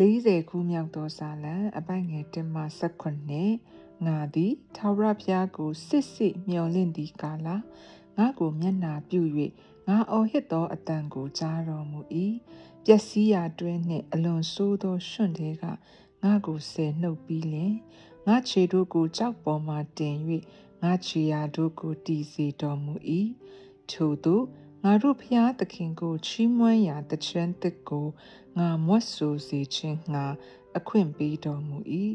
40ခုမြောက်သောဇာလံအပိုင်ငယ်1မှ18ငါသည်ထာဝရဘုရားကိုစစ်စစ်မျှော်လင့်သည့်ကာလငါကိုမျက်နာပြု၍ငါအော်ဟစ်သောအတန်ကိုကြားတော်မူ၏ပျက်စီးရာတွင်နှင့်အလွန်ဆိုးသောရွှွန့်တွေကငါကိုဆယ်နှုတ်ပြီးလင်ငါခြေတို့ကိုကြောက်ပေါ်မှတင်၍ငါခြေရာတို့ကိုတည်စေတော်မူ၏ထို့သော ငါတို့ဖျားသခင်ကိုချီးမွမ်းရာတချမ်းတစ်ကိုငါမွတ်ဆိုစေခြင်းငါအခွင့်ပေးတော်မူ၏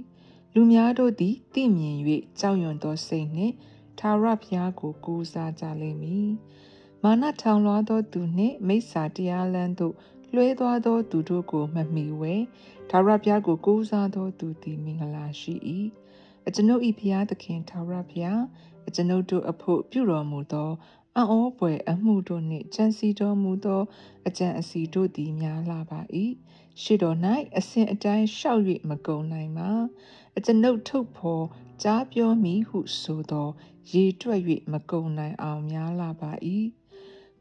လူများတို့သည်သိမြင်၍ကြောက်ရွံ့သောစိတ်နှင့်သာရဖျားကိုကိုးစားကြလိမ့်မည်မာနထောင်လွှားသောသူနှင့်မိစ္ဆာတရားလမ်းသို့လွှဲသွားသောသူတို့ကိုမမီဝဲသာရဖျားကိုကိုးစားသောသူသည်မင်္ဂလာရှိ၏အကျွန်ုပ်၏ဖျားသခင်သာရဖျားအကျွန်ုပ်တို့အဖို့ပြုတော်မူသော အံ့ဩဖွယ်အမှုတို့နှင့်ကြံစီတော်မူသောအကြံအစီတို့သည်များလာပါ၏ရှေ့တော်၌အစဉ်အတိုင်းရှောက်၍မကုန်နိုင်ပါအကျွန်ုပ်ထုတ်ဖော်ကြားပြောမိဟုဆိုသောရေတွက်၍မကုန်နိုင်အောင်များလာပါ၏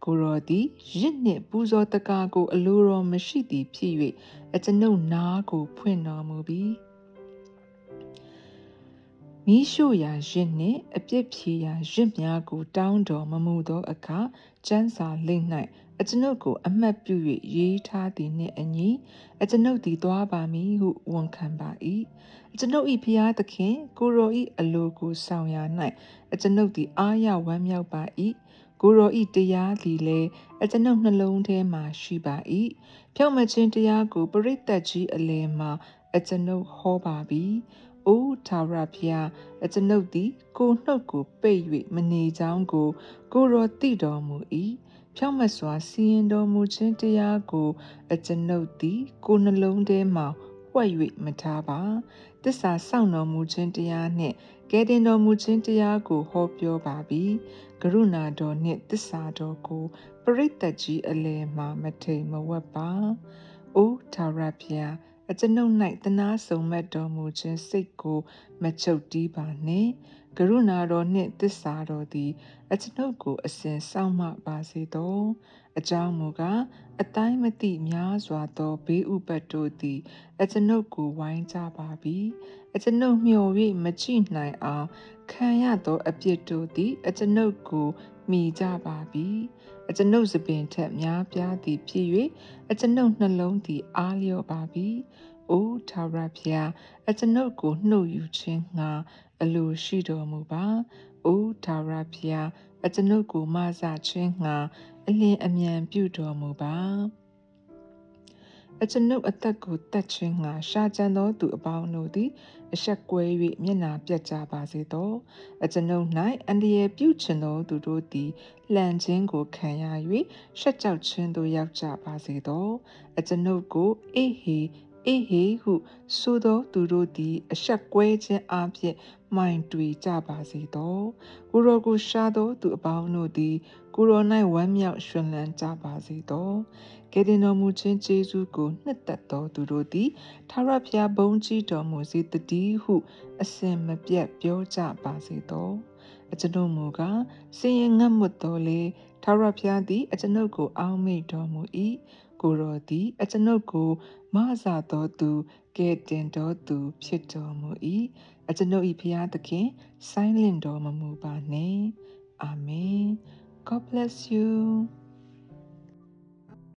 ကိုရောသည်ရစ်နှင့်ပူဇော်တကားကို အလိုတော်မရှိသည်ဖြစ်၍အကျွန်ုပ်နားကို ဖွင့်တော်မူပြီး မိရှုရာရစ်နှင့်အပြစ်ဖြေရာရစ်များကိုတောင်းတော်မမူသောအခါကျမ်းစာလိမ့်၌အကျွန်ုပ်ကိုအမှတ်ပြု၍ရေးထားသည်နှင့်အညီအကျွန်ုပ်သည်သွားပါမည်ဟုဝန်ခံပါ၏အကျွန်ုပ်၏ဖျားသခင်ကိုရော၏အလိုကိုဆောင်ရာ၌အကျွန်ုပ်သည်အာရဝမ်းမြောက်ပါ၏ကိုရောဤတရားသည်လည်းအကျွန်ုပ်နှလုံးထဲမှာရှိပါ၏ဖြောင့်မခြင်းတရားကိုပရိသတ်ကြီးအလယ်မှာအကျွန်ုပ်ဟောပါပြီ။ အိုးထာဝရဘုရားအကျွန်ုပ်သည် ကိုနှုတ်ကိုပိတ်၍မနေကြောင်းကို ကိုရောသိတော်မူ၏။ဖြောင့်မတ်စွာစီရင်တော်မူခြင်းတရားကိုအကျွန်ုပ်သည် ကိုနှလုံးထဲမှာဝှက်၍မထားပါ။တစ္ဆာစောင့်တော်မူခြင်းတရားနှင့်ကဲတင်တော်မူခြင်းတရားကိုဟောပြောပါပြီ။ကရုဏာတော်နှင့်တစ္ဆာတော်ကိုပရိသတ်ကြီးအလယ်မှာမထိန်မဝက်ပါ။အိုးထာဝရဘုရား အကျွန်ုပ်၌တနာဆုံမဲ့တော်မူခြင်းစိတ်ကို မချုပ်တီးပါနှင့် ကရုဏာတော်နှင့်တစ္ဆာတော်သည် အကျွန်ုပ်ကိုအစဉ်စောင့်မပါစေသောအကြောင်းမူကားအတိုင်းမသိများစွာသောဘေးဥပတ်တို့သည် အကျွန်ုပ်ကိုဝိုင်းကြပါပြီအကျွန်ုပ်မျှော်၍မကြည့်နိုင်အောင်ခံရသောအပြစ်တို့သည် အကျွန်ုပ်ကိုမိကြပါပြီအကျွန်ုပ်စပင်ထက်များပြားသည်ဖြစ်၍အကျွန်ုပ်နှလုံးသည်အားလျော့ပါပြီ။အိုထာဝရဘုရားအကျွန်ုပ်ကိုနှုတ်ယူခြင်းငှာ အလိုရှိတော်မူပါ။အိုထာဝရဘုရားအကျွန်ုပ်ကိုမဆခြင်းငှာအလင်းအမြန်ပြုတော်မူပါ။အကျွန်ုပ်အသက်ကိုတတ်ခြင်းငှာရှာကြံသောသူအပေါင်းတို့သည်အဆက်ကွဲ၍မျက်နာပြတ်ကြပါစေသောအကျွန်ုပ်၌အန္တရာယ်ပြုချင်သောသူတို့သည်လှန်ခြင်းကိုခံရ၍ရှက်ကြောက်ခြင်းသို့ရောက်ကြပါစေသောအကျွန်ုပ်ကိုအေဟေ အေဟေဟုဆိုသောသူတို့သည် အဆက်ကွဲခြင်းအပြင်မှိုင်တွေကြပါစေသောကိုရောကိုရှာသောသူအပေါင်းတို့သည်ကိုရော၌ဝမ်းမြောက်ရှင်လန်းကြပါစေသောကယ်တင်တော်မူခြင်းကျေးဇူးကိုနှစ်သက်သောသူတို့သည်ထာဝရဘုရားဘုန်းကြီးတော်မူစေတည်းဟု အစဉ်မပြတ်ပြောကြပါစေသောအကျွန်ုပ်မူကားစင်ရင်ငတ်မွတ်တော်လေထာဝရဘုရားသည်အကျွန်ုပ်ကိုအောင်းမိတော်မူ၏ ကိုတော်သည်အကျွန်ုပ်ကိုမဆာတော်သူကဲ့တင်တော်သူဖြစ်တော်မူ၏အကျွန်ုပ်၏ဖျားသခင် ဆိုင်းလင့်တော်မမူပါနှင့်အာမင် God bless you